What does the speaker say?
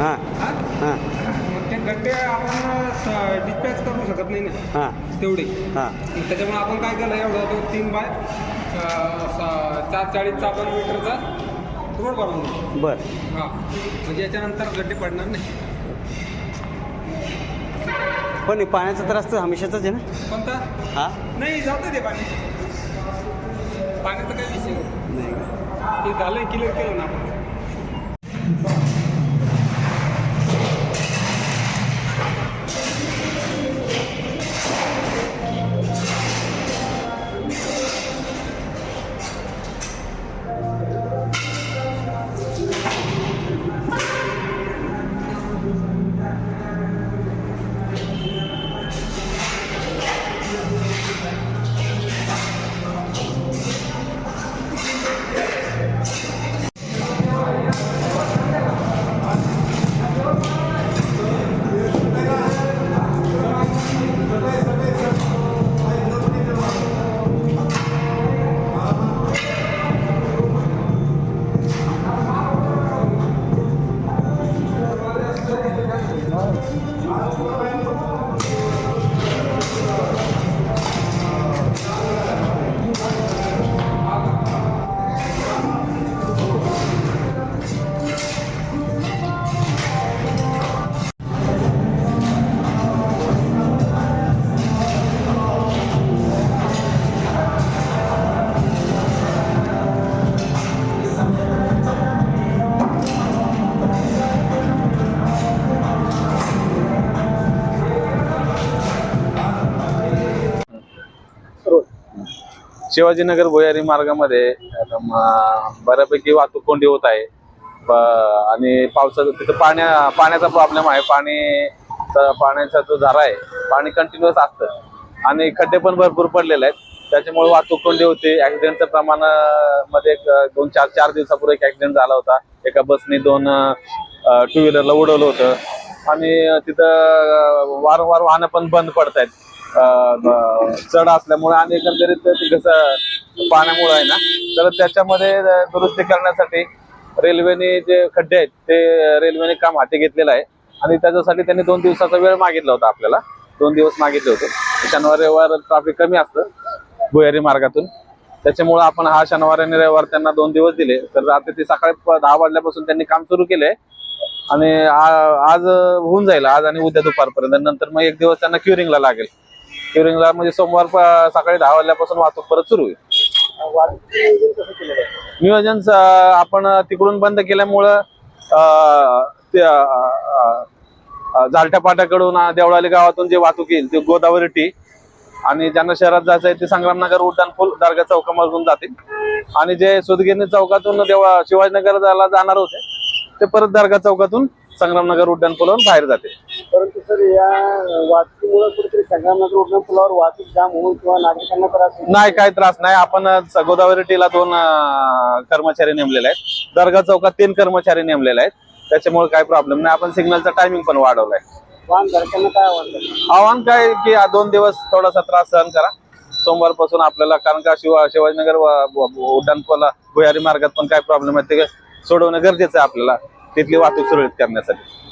हां हां? ते गड्डे आपण डिस्पॅच करू शकत नाही ना. हां. तेवढे. हां. त्याच्यामुळे आपण काय केलं एवढं तो तीन बाय चार चाळीस चार दोन मीटरचा रोड बनवून बर. हां. म्हणजे याच्यानंतर गड्डे पडणार नाही. पण पाण्याचा त्रास तर हमेशाचाच आहे ना? कोणता? हा? नाही जातं ते पाणी. पाण्याचा काही विषय नाही. ते झालं किलो केलं ना आपण. शिवाजीनगर भुयारी मार्गामध्ये बऱ्यापैकी वाहतूक कोंडी होत आहे. आणि पावसाचं तिथं पाण्या पाण्याचा प्रॉब्लेम आहे. पाणी पाण्याचा जो झरा आहे पाणी कंटिन्युअस असतं. आणि खड्डे पण भरपूर पडलेले आहेत. त्याच्यामुळे वाहतूक कोंडी होती. ॲक्सिडेंटचं प्रमाणमध्ये एक, दोन चार चार दिवसापूर्वी एक ऍक्सिडेंट झाला होता. एका बसने दोन टू व्हीलरला उडवलं होतं. आणि तिथं वारंवार वाहनं पण बंद पडत आहेत चढ असल्यामुळे आणि एकंदरीत कसं पाण्यामुळे आहे ना तर त्याच्यामध्ये दुरुस्ती करण्यासाठी रेल्वेने जे खड्डे आहेत ते रेल्वेने काम हाती घेतलेलं आहे. आणि त्याच्यासाठी त्यांनी दोन दिवसाचा वेळ मागितला होता आपल्याला. दोन दिवस मागितले होते. शनिवार रविवार ट्रॅफिक कमी असतं भुयारी मार्गातून. त्याच्यामुळे आपण हा शनिवार आणि रविवार त्यांना दोन दिवस दिले. तर रात्री ते सकाळी दहा वाजल्यापासून त्यांनी काम सुरू केले. आणि आज होऊन जाईल. आज आणि उद्या दुपारपर्यंत. नंतर मग एक दिवस त्यांना क्युरिंगला लागेल. क्युरिंगला म्हणजे सोमवार सकाळी दहा वाजल्यापासून वाहतूक परत सुरू होईल नियोजन आपण तिकडून बंद केल्यामुळं अं, ते पाट्याकडून देवळाली गावातून जे वाहतूक येईल ते गोदावरी टी आणि ज्यांना शहरात जायचं आहे ते संग्रामनगर उड्डाण पूल दर्गा चौकामधून जातील. आणि जे सुदगिरणी चौकातून देवा शिवाजीनगरला जाणार होते ते परत दर्गा चौकातून संग्रामनगर उड्डाण पुलावरून बाहेर जाते परंतु सर या वाहतुकीमुळे कुठेतरी संग्रामनगर उड्डाण पुलावर वाहतूक जाम होऊन किंवा नागरिकांना त्रास नाही काही त्रास नाही. आपण गोदावरी टीला दोन अं, कर्मचारी नेमलेले आहेत. दर्गा चौकात तीन कर्मचारी नेमलेले आहेत. त्याच्यामुळे काही प्रॉब्लेम नाही. आपण सिग्नलचा टायमिंग पण वाढवलाय. वाहन धारकांना काय आव्हान आव्हान काय की हा दोन दिवस थोडासा त्रास सहन करा. सोमवारपासून आपल्याला कारण का शिवा शिवाजीनगर व- व- उड्डाण पुला भुयारी मार्गात पण काय प्रॉब्लेम आहे ते सोडवणं गरजेचं आहे आपल्याला तिथली वाहतूक सुरळीत करण्यासाठी.